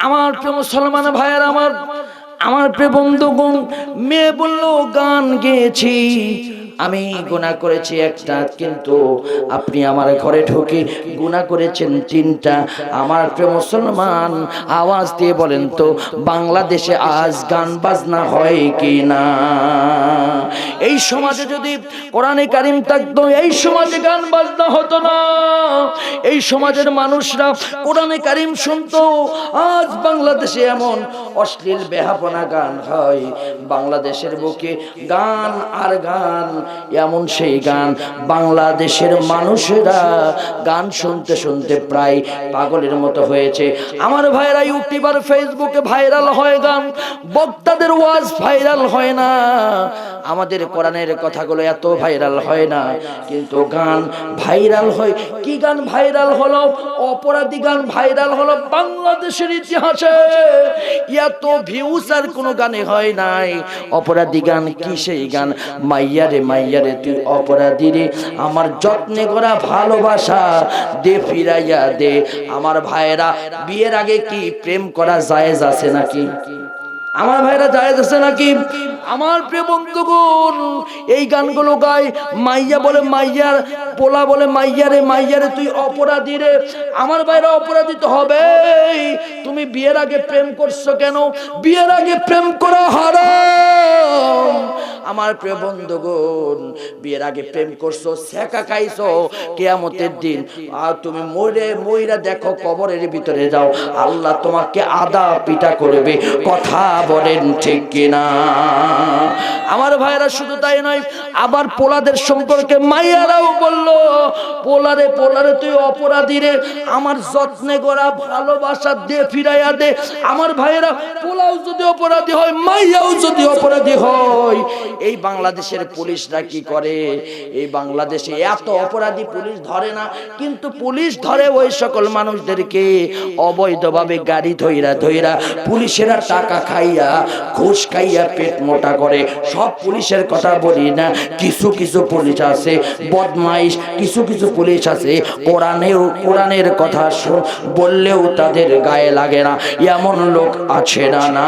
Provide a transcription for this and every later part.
আমার প্রিয় মুসলমান ভাইয়ের আমার আমার প্রিয় বন্ধুগণ মেয়ে বলল গান গেয়েছি। আমি গুণা করেছি একটা কিন্তু আপনি আমার ঘরে ঢুকে গুণা করেছেন তিনটা আমার প্রিয় মুসলমান আওয়াজ দিয়ে বলেন তো বাংলাদেশে আজ গান বাজনা হয় কি না? এই সমাজে যদি কোরআনে কারিম থাকতো এই সমাজে গান বাজনা হতো না। এই সমাজের মানুষরা কোরআনে কারিম শুনতো। আজ বাংলাদেশে এমন অশ্লীল বেহাপনা গান হয়। বাংলাদেশের বুকে গান আর গান এমন সেই গান বাংলাদেশের মানুষেরা গান শুনতে শুনতে প্রায় পাগলের মতো হয়েছে। আমার ভাইরা ইউটিউব আর ফেসবুকে ভাইরাল হয় গান, বক্তাদের ওয়াজ ভাইরাল হয় না। আমাদের কোরআনের কথাগুলো এত ভাইরাল হয় না। কিন্তু গান ভাইরাল হয়। কি গান ভাইরাল হলো? অপরাধী গান ভাইরাল হলো বাংলাদেশের ইতিহাসে। এত ভিউজ আর কোনো গানে হয় নাই। অপরাধী গান কি সেই গান? মাইয়ারে মাইয়ারে তুই অপরাধী রে। আমার যত্নে করা ভালোবাসা দে, ফিরাইয়া দে। আমার ভাইয়েরা, বিয়ের আগে কি প্রেম করা জায়েজ আছে নাকি? আমার ভাইরা জায়েজ আছে নাকি? আমার প্রিয় এই গানগুলো গায়, মাইয়া বলে মাইয়ার, পোলা বলে মাইয়ারে মাইয়ারে তুই অপরাধী রে। আমার ভাইরা অপরাধী তো হবে। তুমি বিয়ের আগে প্রেম করছ কেন? বিয়ের আগে প্রেম করা হারাম। আমার প্রিয় বন্ধুগণ, বিয়ের আগে প্রেম করছ, শেখা খাইছো, কেয়ামতের দিন। আর তুমি মরে মইরা দেখো, কবরের ভিতরে যাও। আল্লাহ তোমাকে আদা পিটা করবে। কথা বলেন ঠিক কিনা? আমার ভাইরা শুধু তাই নয়, আবার পোলাদের সম্পর্কে মাইয়ারাও বলল, পোলারে পোলারে তুই অপরাধী রে। আমার যত্নে করা, ভালোবাসা দে, ফিরাইয়া দে। আমার ভাইয়েরা, পোলাও যদি অপরাধী হয়, মাইয়াও যদি অপরাধী হয় এই বাংলাদেশের পুলিশরা কি করে? এই বাংলাদেশে এত অপরাধী পুলিশ ধরে না, কিন্তু পুলিশ ধরে ওই সকল মানুষদেরকে। অবৈধভাবে গাড়ি ধইরা ধইরা পুলিশেরা টাকা খাইয়া, ঘুষ খাইয়া পেট মোটা করে। সব পুলিশের কথা বলি না, কিছু কিছু পুলিশ আছে, বদমাইশ, কিছু কিছু পুলিশ আছে। কোরআনেও, কোরআনের কথা বললেও তাদের গায়ে লাগে না, এমন লোক আছে না না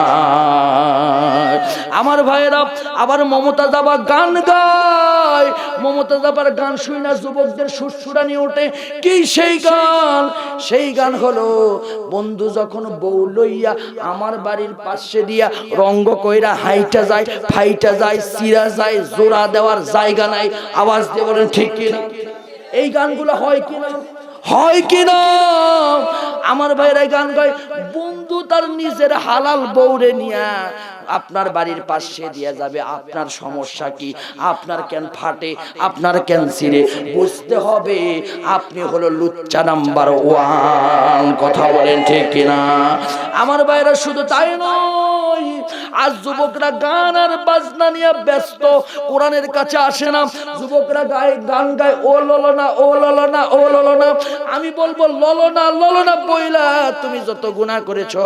আমার ভাইয়েরা, আবার মমতা দাবা গান গায়। মমতা দাবার গান শুই না যুবকদের সুরসুরানি ওঠে। কি সেই গান? সেই গান হলো, বন্ধু যখন বউ লইয়া আমার বাড়ির পাশে দিয়া রঙ্গ কইরা হাইটা যায়, ফাইটা যায় সিরা যায়, জোড়া দেওয়ার জায়গা নাই। আওয়াজ দিয়ে বলেন, ঠিক কিনা এই গানগুলো হয় কিনা হয় কিনা আমার ভাইরা গান গায়, বন্ধু তার নিজের হালাল বৌরে নিয়া আপনার বাড়ির পাশে দিয়ে যাবে। আপনার সমস্যা কি? আপনার কেন ফাটে? আপনার কেন ছিঁড়ে? বুঝতে হবে। আপনি হলো লুচ্চা নাম্বার ওয়ান। কথা বলেন ঠিক কিনা? আমার ভাইরা শুধু তাই নয়। আজ যুবকরা গান আর বাজনা নিয়ে ব্যস্ত। কোরআনের কাছে আসে না। যুবকরা গায়ে গান গায় ও ললনা ও ললনা ও ললনা। আমি বলব ললনা ললনা বইলা তুমি যত গুনাহ করেছ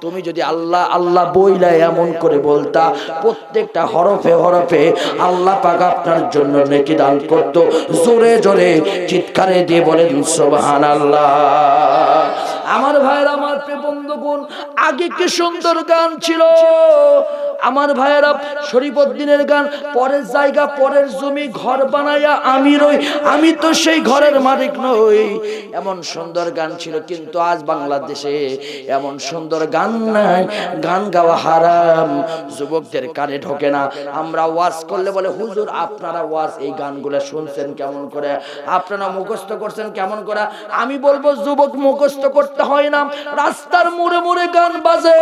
তুমি যদি আল্লাহ আল্লাহ বইলা এমন করে বলতা? প্রত্যেকটা হরফে হরফে আল্লাহ পাক আপনার জন্য নেকি দান করত। জোরে জোরে চিৎকারে দিয়ে বলেন, সুবহানাল্লাহ। আমার ভাইরা আমার প্রিয় বন্ধুগণ, আগে কি সুন্দর গান ছিল? আমার ভাইয়েরা শরীফুদ্দিনের গান, পরের জায়গা, পরের জমি, ঘর বানায়া আমি রই, আমি তো সেই ঘরের মালিক নই। এমন সুন্দর গান ছিল কিন্তু আজ বাংলাদেশে এমন সুন্দর গান নাই। গান গাওয়া হারাম, যুবকদের কানে ঢোকে না। আমরা ওয়াজ করলে বলে, হুজুর, আপনারা ওয়াজ, এই গানগুলো শুনছেন কেমন করে? আপনারা মুখস্থ করছেন কেমন করে? আমি বলব, যুবক মুখস্থ করতে হয় না। রাস্তার মোড়ে মোড়ে গান বাজে।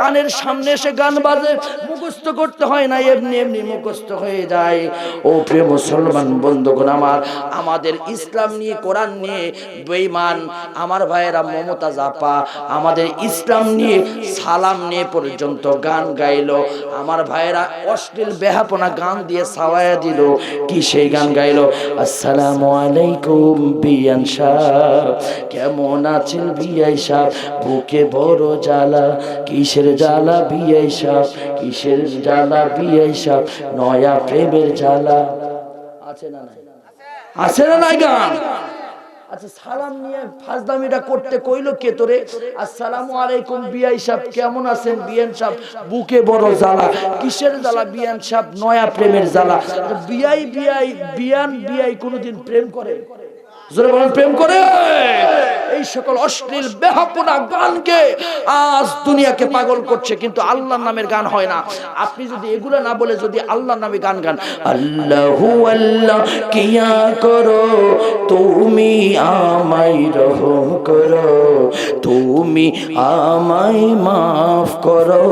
কানের সামনে এসে গান বাজে। মুখস্থ করতে হয় না, এমনি এমনি মুখস্থ হয়ে যায়। ও প্রিয় মুসলমান বন্ধুগণ আমার, আমাদের ইসলাম নিয়ে, কোরআন নিয়ে বেঈমান, আমার ভাইয়েরা মমতা জাপা, আমাদের ইসলাম নিয়ে সালাম নিয়ে পর্যন্ত গান গাইলো। আমার ভাইয়েরা অশ্লীল বেহাপনা গান দিয়ে সাওয়ায়া দিল। কি সেই গান গাইলো? আসসালামু আলাইকুম, বিয়ান সাহ। কেমন আছেন বিয়াই সাহ? বুকে বড় জ্বালা, কিসের জ্বালা বিয়াই সাহ কিসের জ্বালা বিয়াই সাহ নয়া প্রেমের জ্বালা। আছে না নাই? আছে না নাই গান? আচ্ছা সালাম নিয়ে ফাজদামিটা করতে কইলো কে তোরে? আলাইকুম বিআই সাহেব, কেমন আছেন? বিয়ান সাহেব, বুকে বড় জ্বালা, কিসের জ্বালা? বিয়ান সাহেব, নয়া প্রেমের জ্বালা। বিআই বিআই বিয়ান বিআই কোনোদিন প্রেম করে? জোরে বলেন, প্রেম করে। এই সকল অশ্লীল, বেহাপনা গানকে আজ দুনিয়াকে পাগল করছে, কিন্তু আল্লাহর নামের গান হয় না। আপনি যদি এগুলো না বলে, যদি আল্লাহর নামে গান গান, আল্লাহু আল্লাহ, কিয়া করো? তুমি আমায় রহম করো। তুমি আমায় মাফ করো।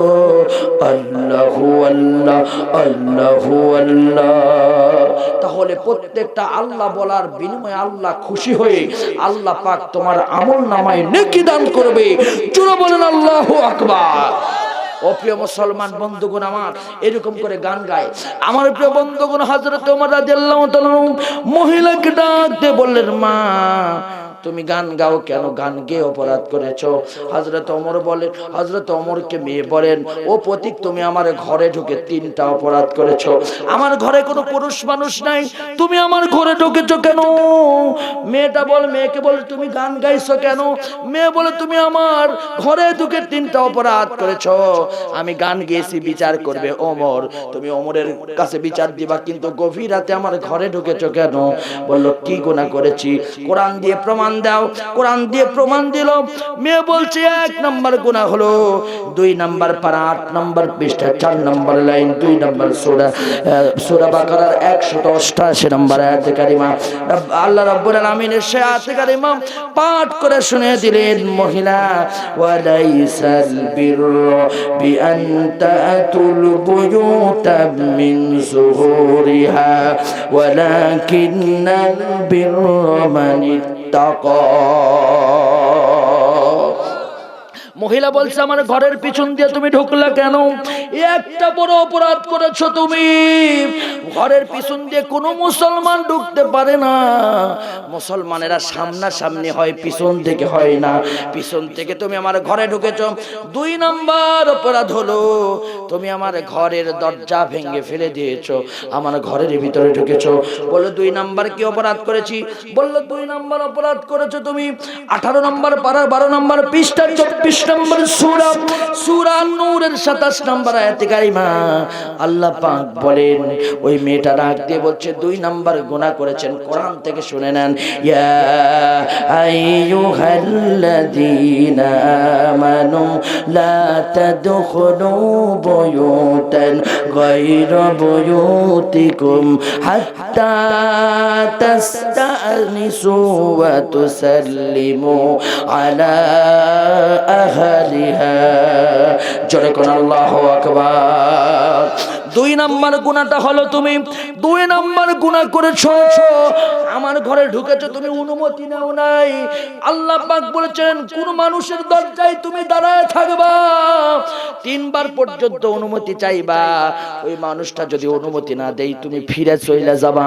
আল্লাহু আল্লাহ আল্লাহু আল্লাহ। তাহলে প্রত্যেকটা আল্লাহ বলার বিনিময়ে আল্লাহ খুশি হয়ে আল্লাহ পাক তোমার আমল নামায় নেকি দান করবে। চুরো বলেন, আল্লাহ আকবার। ও প্রিয় মুসলমান বন্ধুগুণ আমার, এরকম করে গান গায়। আমার প্রিয় বন্ধুগুণ হজরত মহিলাকে ডাক দে বললেন, মা তুমি গান গাও কেন? গান গেয়ে অপরাধ করেছ? হজরত অমর বলেন হজরত অমরকে মেয়ে বলেন, ও প্রতীক তুমি আমার ঘরে ঢুকে তিনটা অপরাধ করেছ। আমার ঘরে কোনো পুরুষ মানুষ নাই। তুমি আমার ঘরে ঢুকেছো কেন? মেয়েটা বল, মেয়েকে বলে, তুমি গান গাইছো কেন? মেয়ে বলে, তুমি আমার ঘরে ঢুকে তিনটা অপরাধ করেছ। আমি গান গেয়েছি, বিচার করবে অমর তুমি অমরের কাছে বিচার দিবা, কিন্তু গভীর রাতে আমার ঘরে ঢুকেছো কেন? বলল, কি গুনাহ করেছি? কোরআন দিয়ে প্রমাণ দাও, কোরআন দিয়ে প্রমাণ দিল। মেয়ে বলছে, এক নাম্বার গুনাহ হলো, দুই নাম্বার পারা, আট নাম্বার পৃষ্ঠা, চার নাম্বার লাইন, দুই নাম্বার সোরা সোরা বাকারার একশত অষ্টাশি নাম্বার আয়াতে কারিমা। আল্লাহ রব্বুল আলামিনের সে আয়াতে কারিমা পাঠ করে শুনে দিলেন, মহিলা, ওয়ালাইসাল বিররা বিআন তাতুল বুয়ুতা মিন সুহুরিহা ওয়ালাকিন্নাল বিররা মান ইত্তাকা মহিলা বলছে, আমার ঘরের পিছন দিয়ে তুমি ঢুকলা কেন? একটা বড় অপরাধ করেছ তুমি। ঘরের পিছন দিয়ে কোনো মুসলমান ঢুকতে পারে না। মুসলমানেরা সামনা সামনি হয়, পিছন থেকে হয় না। পিছন থেকে তুমি আমার ঘরে ঢুকেছ। দুই নাম্বার অপরাধ হলো, তুমি আমার ঘরের দরজা ভেঙে ফেলে দিয়েছ। আমার ঘরের ভিতরে ঢুকেছ। বলল, দুই নাম্বার কি অপরাধ করেছি? বলল, দুই নাম্বার অপরাধ করেছ তুমি। আঠারো নম্বর পাড়ার বারো নম্বর পৃষ্ঠা চব্বিশ নম্বর সুরা সুরা নূরের সাতাশ নম্বর আয়াতে কারিমা। আল্লাহ পাক বলেন, ওই মেয়েটা রাগ দিয়ে বলছে, দুই নাম্বার গুনাহ করেছেন, কোরআন থেকে শুনে নেন। ইয়া আইয়ুহাল্লাযীনা লা হাত্তা তাস্তানিসু ওয়া তুসাল্লিমু আলা আহলিহা জোরে কোন আল্লাহু আকবার দুই নাম্বার গুণাটা হলো তুমি, দুই নাম্বার গুণা করেছ, আমার ঘরে ঢুকেছো, তুমি অনুমতি নাও নাই। আল্লাহ পাক বলেছেন, কোন মানুষের দরজায় তুমি দাঁড়ায় থাকবা, তিনবার পর্যন্ত অনুমতি চাইবা। ওই মানুষটা যদি অনুমতি না দেই তুমি ফিরে চলে যাবা।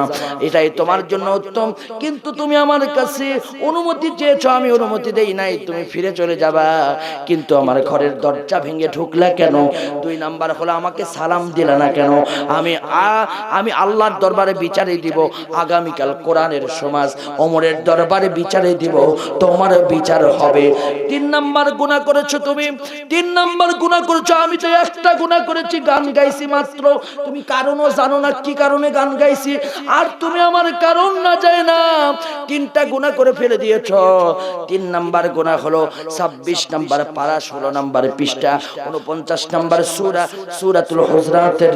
এটাই তোমার জন্য উত্তম। কিন্তু তুমি আমার কাছে অনুমতি চেয়েছো, আমি অনুমতি দেই নাই, তুমি ফিরে চলে যাবা। কিন্তু আমার ঘরের দরজা ভেঙে ঢুকলা কেন? দুই নাম্বার হলো, আমাকে সালাম দিলা না কেন? আমি আমি আল্লাহর দরবারে বিচারে দিব। আগামীকাল কোরআনের সমাজ ওমরের দরবারে বিচারে দিব। তোমার বিচার হবে। তিন নাম্বার গুনাহ করেছ তুমি। তিন নাম্বার গুনাহ করেছ। আমি তো একটা গুনাহ করেছি, গান গাইছি মাত্র। তুমি কারণও জানো না কি কারণে গান গাইছি। আর তুমি আমার কারণ না যায় না। তিনটা গুনাহ করে ফেলে দিয়েছ। তিন নাম্বার গুনাহ হলো ছাব্বিশ নাম্বার পাড়া ষোলো নাম্বার পৃষ্ঠা উনপঞ্চাশ নাম্বার সুরা, সুরাতুল হুজরাতের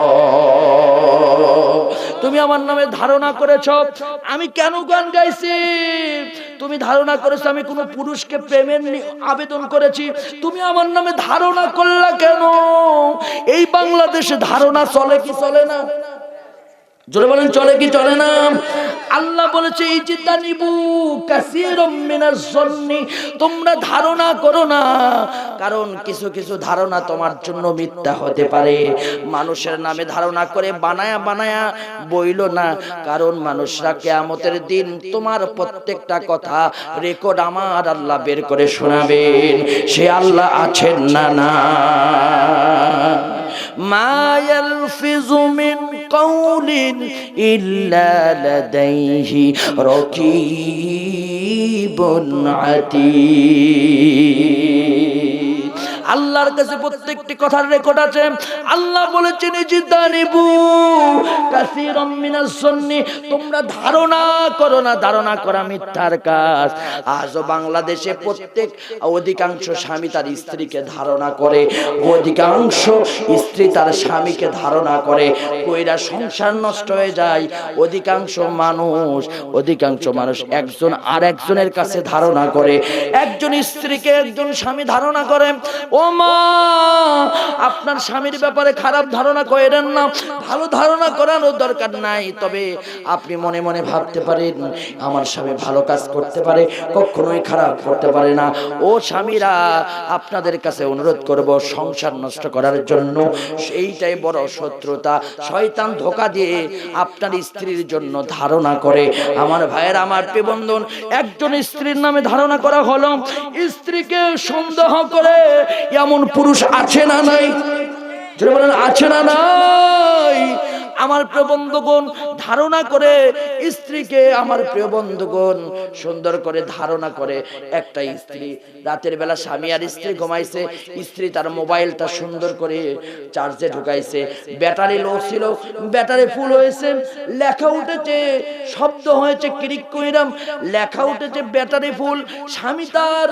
আমার নামে ধারণা করেছ? আমি কেন গান গাইছি? তুমি ধারণা করেছ আমি কোনো পুরুষকে প্রেমের আবেদন করেছি। তুমি আমার নামে ধারণা করলা কেন? এই বাংলাদেশে ধারণা চলে কি চলে না? জোরে বলেন, চলে কি চলে না? আল্লাহ বলেছে এই চিন্তা নিবু কাসিরম মিনাজ জন্নি তোমরা ধারণা করো না, কারণ কিছু কিছু ধারণা তোমার জন্য মিথ্যা হতে পারে। মানুষের নামে ধারণা করে বানায়া বানায়া বইল না, কারণ মানুষরা কেয়ামতের দিন তোমার প্রত্যেকটা কথা রেকর্ড আমার আল্লাহ বের করে শোনাবেন। সে আল্লাহ আছেন না না? ما يلفظ من قول إلا لديه رقيب عتيد. আল্লাহর কাছে প্রত্যেকটি কথার রেকর্ড আছে। আল্লাহ বলেছেন জিদানিবু কাসীরাম মিনাস সুন্নি। তোমরা ধারণা করো না, ধারণা করা মিথ্যার কাজ। আজও বাংলাদেশে প্রত্যেক অধিকাংশ স্বামী তার স্ত্রীকে ধারণা করে, অধিকাংশ স্ত্রী তার স্বামীকে ধারণা করে। কইরা সংসার নষ্ট হয়ে যায়। অধিকাংশ মানুষ অধিকাংশ মানুষ একজন আর একজনের কাছে ধারণা করে। একজন স্ত্রীকে একজন স্বামী ধারণা করে। ও আপনার স্বামীর ব্যাপারে খারাপ ধারণা করেন না, ভালো ধারণা করানোর দরকার নাই। তবে আপনি মনে মনে ভাবতে পারেন, আমার স্বামী ভালো কাজ করতে পারে, কখনোই খারাপ করতে পারে না। ও স্বামীরা, আপনাদের কাছে অনুরোধ করব সংসার নষ্ট করার জন্য। সেইটাই বড় শত্রুতা। শয়তান ধোকা দিয়ে আপনার স্ত্রীর জন্য ধারণা করে। আমার ভাইয়ের, আমার প্রিবন্ধন একজন স্ত্রীর নামে ধারণা করা হলো, স্ত্রীকে সন্দেহ করে এমন পুরুষ আছে না নাই? যদি বলেন, আছে না নাই? আমার প্রিয় বন্ধুগণ, ধারণা করে স্ত্রীকে আমার প্রিয় বন্ধুগণ, সুন্দর করে ধারণা করে একটা স্ত্রী। রাতের বেলা স্বামী আর স্ত্রী ঘুমাইছে, স্ত্রী তার মোবাইলটা সুন্দর করে চার্জে ঢুকাইছে। ব্যাটারি লো ছিল, ব্যাটারি ফুল হয়েছে, লেখা উঠেছে, শব্দ হয়েছে ক্রিক কইরাম, লেখা উঠেছে ব্যাটারি ফুল। স্বামী তার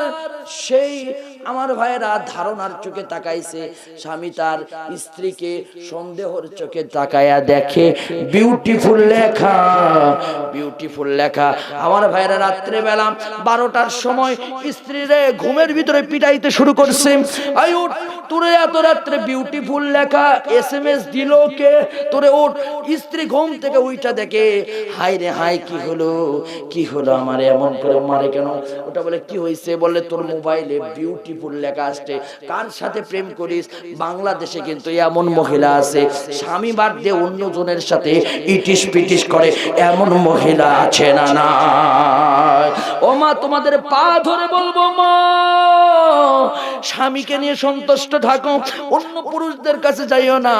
সেই আমার ভাইয়েরা ধারণার চোখে তাকাইছে। স্বামী তার স্ত্রীকে সন্দেহর চোখে তাকায়া দেখে বিউটিফুল লেখা বিউটিফুল লেখা। আমার ভাইয়েরা রাত্রে বেলা বারোটার সময় স্ত্রীরে ঘুমের ভিতরে পিটাইতে শুরু করছে। আই তোরে এত রাত্রে বিউটিফুল লেখা এস এম এস দিল কে? তোরে ওঠ স্ত্রী ঘুম থেকে উইটা দেখে হাই রে হাই কি হলো? কি হলো আমার? এমন করে মারে কেন? ওটা বলে, কি হয়েছে বলে, তোর মোবাইলে বিউটিফুল লেখা আসছে। কার সাথে প্রেম করিস? বাংলাদেশে কিন্তু এমন মহিলা আছে, স্বামী বাদ দিয়ে অন্য জনের সাথে ইটিস পিটিস করে, এমন মহিলা আছে না না ও মা তোমাদের পা ধরে বলব, মা, স্বামীকে নিয়ে সন্তুষ্ট থাকো, অন্য পুরুষদের কাছে যাইও না।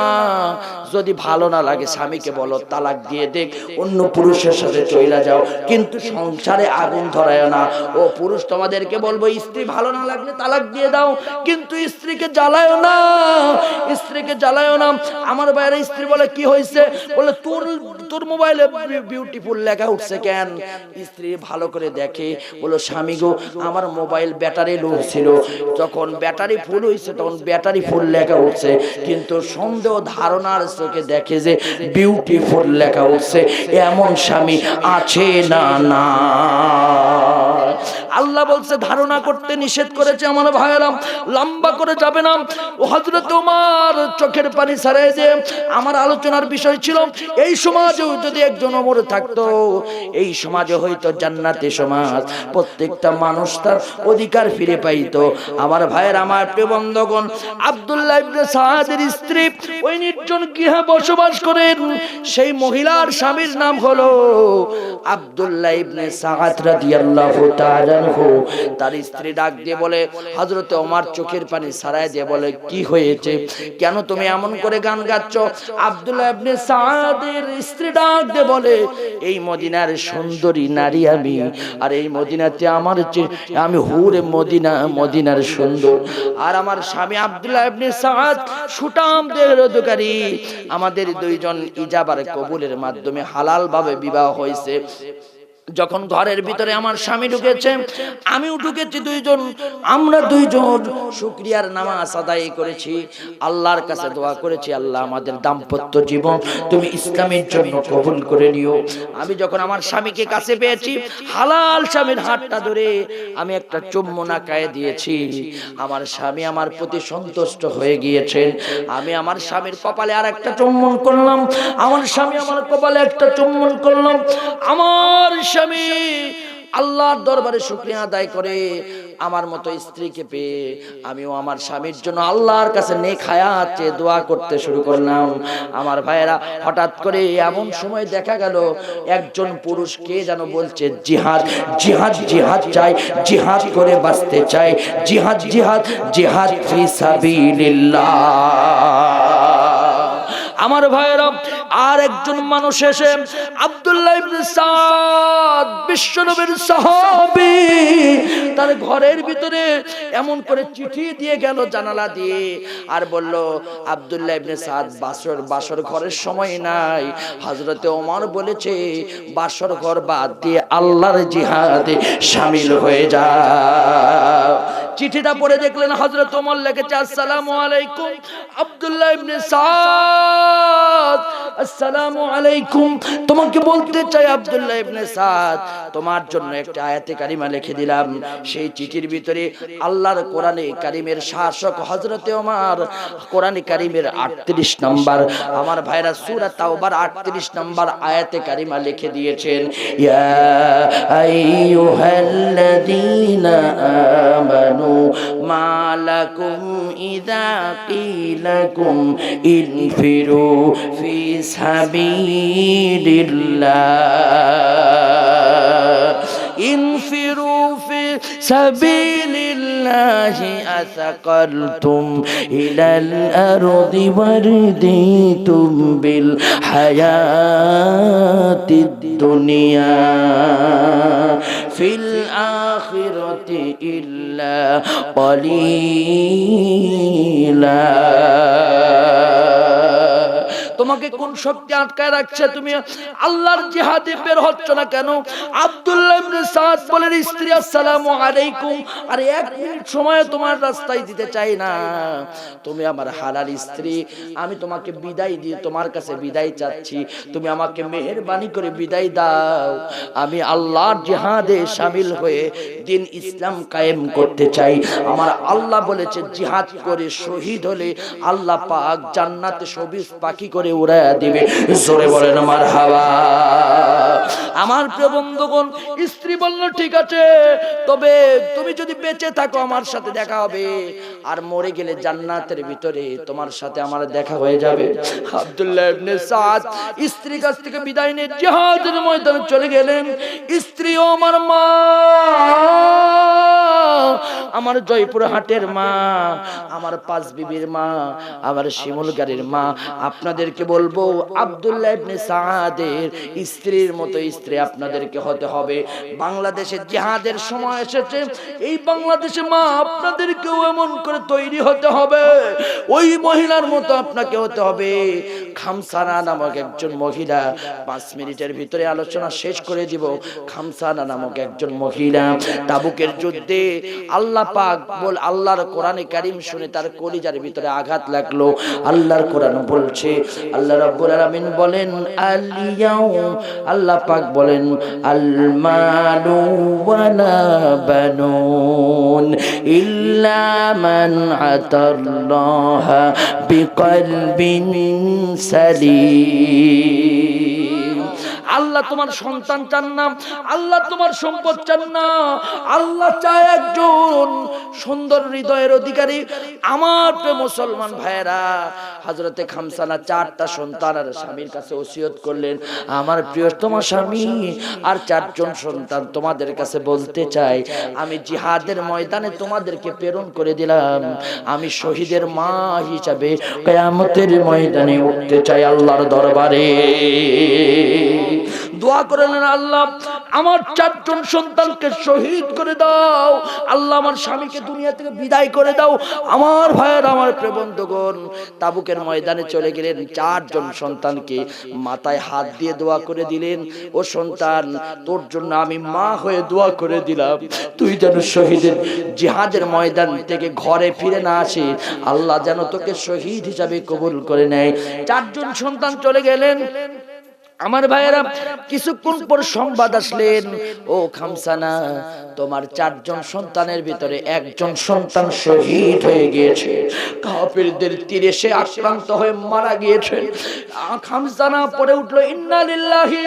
যদি ভালো না লাগে স্বামীকে বলো, তালাক দিয়ে দেখ অন্য পুরুষের সাথে চইলা যাও। কিন্তু সংসারে আগুন ধরায় না। ও পুরুষ, তোমাদেরকে বলব, স্ত্রী ভালো না লাগলে তালাক দিয়ে দাও। কিন্তু স্ত্রীকে জ্বালায় না। স্ত্রীকে জ্বালায় না। আমার বাইরে স্ত্রী বলে, কি হয়েছে বলে, তোর তোর মোবাইলে বিউটিফুল লেখা উঠছে কেন? স্ত্রী ভালো করে দেখে, বলো, স্বামী গো, আমার মোবাইল ব্যাটারি লো ছিল। যখন ব্যাটারি ফুল হয়েছে তখন ব্যাটারি ফুল লেখা উঠছে, কিন্তু সন্দেহ ধারণার চোখে দেখে যে বিউটিফুল লেখা উঠছে, এমন স্বামী আছে না না আল্লাহ বলছে, ধারণা করতে নিষেধ করেছে আমার ভাইয়েরা, লম্বা করে যাবে না। ও হজরত তোমার চোখের পানি ছাড়াই যে আমার আলোচনার বিষয় ছিল, এই সমাজেও যদি একজন অমর থাকতো, এই সমাজে হয়তো জান্নাতি সমাজ, প্রত্যেকটা মানুষ তার অধিকার ফিরে পাইতো। আমার ভাইয়ের, আমার প্রিয় বন্ধগণ, আব্দুল্লাহ ইবনে সাহাদের স্ত্রী, ওই নির্জন গৃহে বসবাস করেন, সেই মহিলার স্বামীর নাম হলো আব্দুল্লাহ ইবনে সাহাদ রাদিয়াল্লাহু তাআলা আনহু। তার স্ত্রী ডাক দিয়ে বলে, হযরতে ওমর চোখের পানি সারায় দিয়ে বলে, কি হয়েছে? কেন তুমি এমন করে গান গাচ্ছ? আব্দুল্লাহ ইবনে সাদের স্ত্রী ডাক দিয়ে বলে, এই মদিনার সুন্দরী নারী আমি, আর এই মদিনাতে আমার আমি হুরে মদিনা, মদিনার সুন্দর। আর আমার স্বামী আব্দুল্লাহ ইবনে সাদ সুটাম দেহের অধিকারী আমাদের দুইজন ইজাবার কবুলের মাধ্যমে হালাল ভাবে বিবাহ হয়েছে। যখন ঘরের ভিতরে আমার স্বামী ঢুকেছে আমিও ঢুকেছি দুইজন আমরা দুইজন শুক্রিয়ার নামাজ আদায় করেছি। আল্লাহর কাছে দোয়া করেছি আল্লাহ আমাদের দাম্পত্য জীবন তুমি ইসলামের জন্য কবুল করে নিও। আমি যখন আমার স্বামীকে কাছে পেয়েছি হালাল স্বামীর হাতটা ধরে আমি একটা চুম্বনা কায়ে দিয়েছি। আমার স্বামী আমার প্রতি সন্তুষ্ট হয়ে গিয়েছেন আমি আমার স্বামীর কপালে আর একটা চুম্বন করলাম। আমার স্বামী আমার কপালে একটা চুম্বন করলাম। আমার স্বামী, আল্লাহর দরবারে শুক্রিয়া আদায় করে আমার মতো স্ত্রীকে পেয়ে আমিও আমার স্বামীর জন্য আল্লাহর কাছে নেক হায়াতে দোয়া করতে শুরু করলাম। আমার ভাইয়েরা, হঠাৎ করে এমন সময় দেখা গেল, একজন পুরুষ কে যেন বলছে, জিহাদ জিহাদ জিহাদ চাই, জিহাদ করে বাঁচতে চাই, জিহাদ জিহাদ জিহাদ ফি সাবিলিল্লাহ। আমার ভাইয়েরা আর একজন মানুষ এসে আব্দুল্লাহ ইবনে সাদ, বিশ্বনবীর সাহাবী, তার ঘরের ভিতরে এমন করে চিঠি দিয়ে গেল জানালা দিয়ে আর বলল, আব্দুল্লাহ ইবনে সাদ, বাসর বাসর ঘরের সময় নাই। হযরতে ওমর বলেছে, বাসর ঘর বাদ দিয়ে আল্লাহর জিহাদে শামিল হয়ে যা চিঠিটা পড়ে দেখলেন হযরত ওমর লিখেছে আসসালামু আলাইকুম। আব্দুল্লাহ ইবনে সাদ, আসসালামু আলাইকুম। তোমাকে বলতে চাই, আব্দুল্লাহ ইবনে সাদ, তোমার জন্য একটা আয়াতে কারিমা লিখে দিলাম। সেই চিঠির ভিতরে আল্লাহর কোরআনে কারিমের শাসক হযরতে ওমর, কোরআনে কারিমের 38 নম্বর, আমার ভাইরা সূরা তাওবার 38 নম্বর আয়াতে কারিমা লিখে দিয়েছেন, ইয়া আইয়ুহাল্লাযীনা আমানু মা লাকুম ইযা কিলাকুম ইনফিরু ফি সাবিলিল্লাহ। ইনফিরু ফি সাবিলিল্লাহি আসাকালতুম ইলাল আরদি ওয়ারদিতুম বিল হায়াতিদ দুনিয়া। ফিল আখিরাতি ইল্লা কলিলা তোমাকে কোন শক্তি আটকায় রাখছে? তুমি আল্লাহর জিহাদে বের হচ্ছ না কেন? আব্দুল্লাহ ইবনে সাদ বলেন, স্ত্রী, আসসালামু আলাইকুম। আরে এক মিনিট সময় তোমার রাস্তায় দিতে চাই না। তুমি আমার হালাল স্ত্রী, আমি তোমাকে বিদায় দিয়ে তোমার কাছে বিদায় চাচ্ছি। তুমি আমাকে মেহেরবানি করে বিদায় দাও। আমি আল্লাহর জিহাদে শামিল হয়ে দিন ইসলাম কায়েম করতে চাই। আমার আল্লাহ বলেছে, জিহাদ করে শহীদ হলে আল্লাহ পাক জান্নাতে সবিজ পাখি করে উড়াইয়া দিবে। জোরে বলেন আমার হাওয়া আমার প্রিয় বন্ধুগণ, স্ত্রী বলল, ঠিক আছে, তবে তুমি যদি বেঁচে থাকো, আমার সাথে দেখা হবে। আর মরে গেলে জান্নাতের ভিতরে তোমার সাথে আমার দেখা হয়ে যাবে। আব্দুল্লাহ ইবনে সাদ স্ত্রীর কাছ থেকে বিদায় নিয়ে জিহাদের ময়দানে চলে গেলেন। স্ত্রীও আমার মা! আমার জয়পুর হাটের মা, আমার পাঁচ বিবির মা আমার শিমুল গাড়ির মা। আপনাদেরকে বলব, আব্দুল্লাহ ইবনে সাদের স্ত্রীর মতো স্ত্রী আপনাদেরকে হতে হবে। বাংলাদেশে জিহাদের সময় এসেছে, এই বাংলাদেশে মা আপনাদেরকেও এমন করে তৈরি হতে হবে। ওই মহিলার মতো আপনাকে হতে হবে। খামসানা নামক একজন মহিলা, পাঁচ মিনিটের ভিতরে আলোচনা শেষ করে দিব। খামসানা নামক একজন মহিলা, তাবুকের যুদ্ধে আল্লাহ পাক বল, আল্লাহর কোরআনে কারিম শুনে তার কলিজার ভিতরে আঘাত লাগল। আল্লাহর কোরআন বলছে, আল্লাহ রাব্বুল আলামিন বলেন আলিয়াউম আল্লাহ পাক বলেন আল মালু ওয়ালা বানুন ইল্লা মান আতাল্লাহা বিকলবিন সালিম। আল্লাহ তোমার সন্তান চান না আল্লাহ তোমার সম্পদ চান না আল্লাহ চায় একজন সুন্দর হৃদয়ের অধিকারী। আমার মুসলমান ভাইয়েরা হজরতে খামসানা চারটা সন্তান আর স্বামীর কাছে ওসিয়ত করলেন। আমার প্রিয়তম স্বামী আর চারজন সন্তান তোমাদের কাছে বলতে চাই আমি জিহাদের ময়দানে তোমাদেরকে প্রেরণ করে দিলাম। আমি শহীদের মা হিসাবে কেয়ামতের ময়দানে উঠতে চাই আল্লাহর দরবারে। দোয়া করে আল্লাহ, আমার চারজন সন্তানকে শহীদ করে দাও। আল্লাহ, আমার স্বামীকে দুনিয়া থেকে বিদায় করে দাও। আমার ভাইয়ের, আমার প্রবন্ধগণ তাবুকের ময়দানে চলে গেলেন চারজন সন্তানকে মাথায় হাত দিয়ে দোয়া করে দিলেন। ও সন্তান, তোর জন্য আমি মা হয়ে দোয়া করে দিলাম। তুই যেন শহীদের জিহাদের ময়দান থেকে ঘরে ফিরে না আসে, আল্লাহ যেন তোকে শহীদ হিসাবে কবুল করে নেয়। চারজন সন্তান চলে গেলেন। আমার ভাইয়েরা কিছুক্ষণ পর সংবাদ আসলেন। ও খামসানা তোমার চারজন সন্তানের ভিতরে একজন সন্তান শহীদ হয়ে গিয়েছে। কাফিরদের তীরে সে আক্রান্ত হয়ে মারা গিয়েছে। খামসানা পড়ে উঠল ইন্না লিল্লাহি।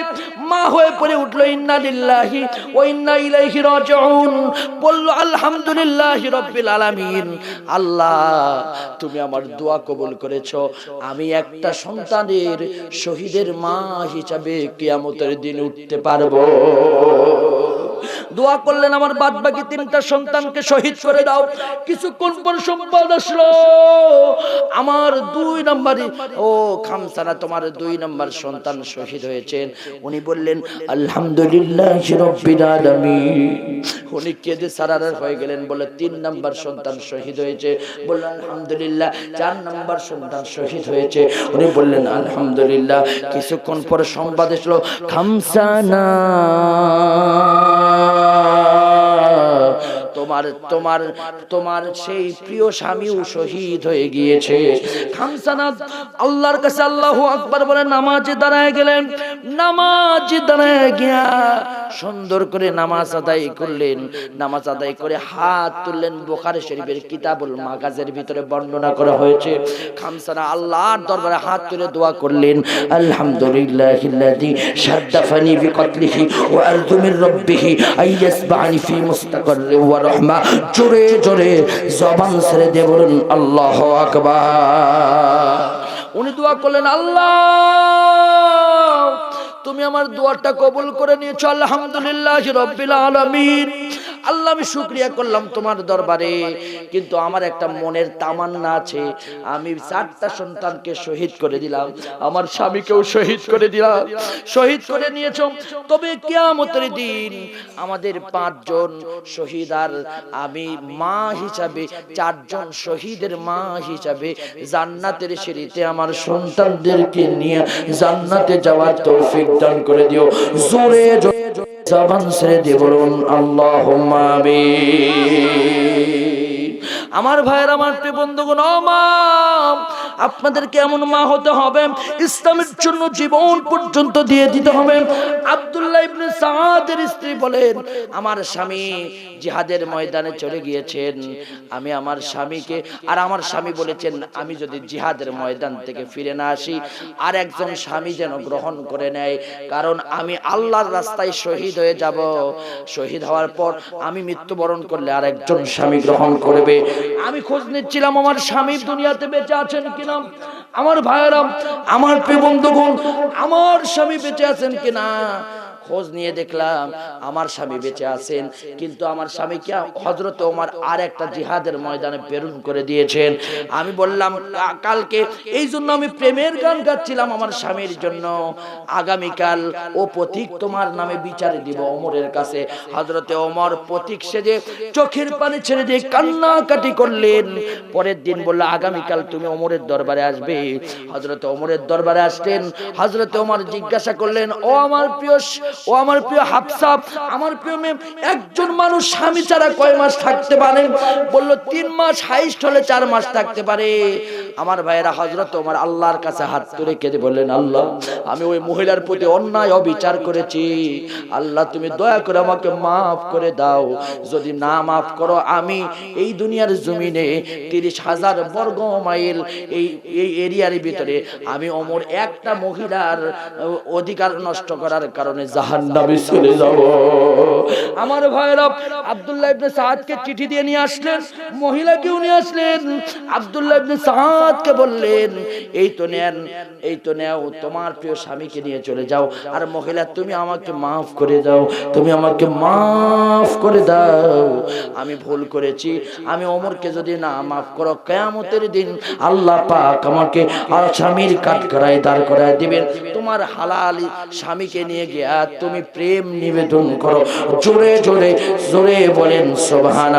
মা হয়ে পড়ে উঠল ইন্না লিল্লাহি ও ইন্না ইলাইহি রাজিউন। বলল আলহামদুলিল্লাহি রাব্বিল আলামিন। আল্লাহ তুমি আমার দোয়া কবুল করেছ। আমি একটা সন্তানের শহীদের মা হিসাবে কিয়ামতের দিন উঠতে পারব। দোয়া করলেন আমার বাদ বাকি তিনটা সন্তানকে শহীদ করে দাও। কিছুক্ষণ পর সংবাদ আসলো। আমার দুই নম্বরে ও খামসানা তোমার দুই নম্বর সন্তান শহীদ হয়েছেন। উনি বললেন, আলহামদুলিল্লাহ উনি কেঁদে সারার হয়ে গেলেন বলে তিন নম্বর সন্তান শহীদ হয়েছে। বললেন, আলহামদুলিল্লাহ। চার নম্বর সন্তান শহীদ হয়েছে। উনি বললেন, আলহামদুলিল্লাহ। কিছুক্ষণ পরে সংবাদ এসলো খামসানা। তোমার তোমার তোমার সেই প্রিয় স্বামীও শহীদ হয়ে গিয়েছে। খামসানাদ আল্লাহর কাছে আল্লাহু আকবার বলে, নামাজে দাঁড়ায় গেলেন। নামাজে দাঁড়ায় গিয়া সুন্দর করে নামাজ আদায় করলেন। নামাজ আদায় করে হাত তুললেন বোখারে শরীফের কিতাবুল মাগাজের ভিতরে বর্ণনা করা হয়েছে। খামসানা আল্লাহর দরবারে হাত তুলে দোয়া করলেন আলহামদুলিল্লাহিল্লাযী শাদ্দাফানি বিকতলিহি ওয়া আরজু মিন রাব্বিহি আইয়াসবানি ফি মুস্তাকাররি ওয়া রাহমা। জোরে জোরে জবান ছেড়ে দিয়ে বলুন, আল্লাহু আকবার। উনি দোয়া করলেন, আল্লাহ তুমি আমার দোয়াটা কবুল করে নিয়েছো আলহামদুলিল্লাহ রব্বিল আলামিন। আল্লাহ আমি শুক্রিয়া করলাম তোমার দরবারে। কিন্তু আমার একটা মনের তামান্না আছে। আমি চারটা সন্তানকে শহীদ করে দিলাম। আমার স্বামীকেও শহীদ করে দিলাম। শহীদ করে নিয়েছো। তবে কিয়ামতের দিন আমাদের পাঁচজন শহীদ আর আমি মা হিসাবে, চারজন শহীদের মা হিসাবে জান্নাতের সিঁড়িতে আমার সন্তানদেরকে নিয়ে জান্নাতে যাওয়ার তৌফিক দান করে দিও। জোরে জোরে জবান ছেড়ে দিয়ে বলুন আল্লাহ আমার ভাইয়ের, আমার প্রিয় বন্ধুগণ মা, আপনাদেরকে এমন মা হতে হবে, ইসলামের জন্য জীবন পর্যন্ত দিয়ে দিতে হবে। আব্দুল্লাহ ইবনে সাদের স্ত্রী বলেন, আমার স্বামী জিহাদের ময়দানে চলে গিয়েছেন। আমি আমার স্বামীকে, আর আমার স্বামী বলেছেন, আমি যদি জিহাদের ময়দান থেকে ফিরে না আসি, আর একজন স্বামী যেন গ্রহণ করে নেয়, কারণ আমি আল্লাহর রাস্তায় শহীদ হয়ে যাব। শহীদ হওয়ার পর আমি মৃত্যুবরণ করলে আর একজন স্বামী গ্রহণ করবে। আমি খোঁজ নিচ্ছিলাম আমার স্বামী দুনিয়াতে বেঁচে আছেন কিনা? আমার ভাইয়েরাম আমার প্রিয় বন্ধুগণ, আমার স্বামী বেঁচে আছেন কিনা? খোঁজ নিয়ে দেখলাম আমার স্বামী বেঁচে আছেন কিন্তু আমার স্বামীকে হজরত ওমর আর একটা জিহাদের ময়দানে প্রেরণ করে দিয়েছেন। আমি বললাম কালকে এই জন্য আমি প্রেমের গান গাচ্ছিলাম আমার স্বামীর জন্য। আগামীকাল ও প্রতীক তোমার নামে বিচারে দিব ওমরের কাছে। হজরতে ওমর প্রতীক সেজে চোখের পানি ছেড়ে দিয়ে কান্নাকাটি করলেন। পরের দিন বলল আগামীকাল তুমি অমরের দরবারে আসবে। হজরত অমরের দরবারে আসলেন হজরত ওমর জিজ্ঞাসা করলেন ও আমার প্রিয় ও আমার প্রিয় হাফসাব, আমার প্রিয় মেয়ে একজন মানুষ স্বামী ছাড়া কয় মাস থাকতে পারে? বলল, তিন মাস হাইস্ট হলে চার মাস থাকতে পারে। আমার ভাইয়েরা হজরত ওমর আল্লাহর কাছে হাত তুলে কেঁদে বললেন, আল্লাহ, আমি ওই মহিলার প্রতি অন্যায় অবিচার করেছি। আল্লাহ, তুমি দয়া করে আমাকে মাফ করে দাও। যদি না মাফ করো, আমি এই দুনিয়ার জমিনে তিরিশ হাজার বর্গ মাইল এই এই এরিয়ার ভিতরে আমি অমর একটা মহিলার অধিকার নষ্ট করার কারণে চলে যাব। আমার ভাইরা আব্দুল্লাহ ইবনে সাদকে চিঠি দিয়ে নিয়ে আসলেন নিয়ে আসলেন। আব্দুল্লাহ ইবনে সাদকে বললেন, এই তো নেন, এই তো নেও, তোমার প্রিয় স্বামীকে নিয়ে চলে যাও। আর মহিলা, তুমি আমাকে মাফ করে দাও, তুমি আমাকে করে দাও। আমি ভুল করেছি, আমি ওমরকে যদি না মাফ করো, কেয়ামতের দিন আল্লাহ পাক আমাকে আর স্বামীর কাঠ করায় দাঁড় করায় দিবেন। তোমার হালাল স্বামীকে নিয়ে গিয়া তুমি প্রেম নিবেদন করো। জোরে জোরে জোরে বলেন সোহান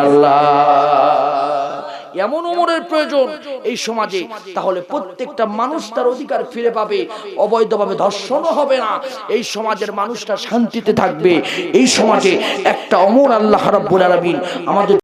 এমন উমরের প্রয়োজন এই সমাজে। তাহলে প্রত্যেকটা মানুষ তার অধিকার ফিরে পাবে। অবৈধভাবে ধর্ষণও হবে না। এই সমাজের মানুষটা শান্তিতে থাকবে। এই সমাজে একটা অমর আল্লাহ রাব্বুল আলামিন আমাদের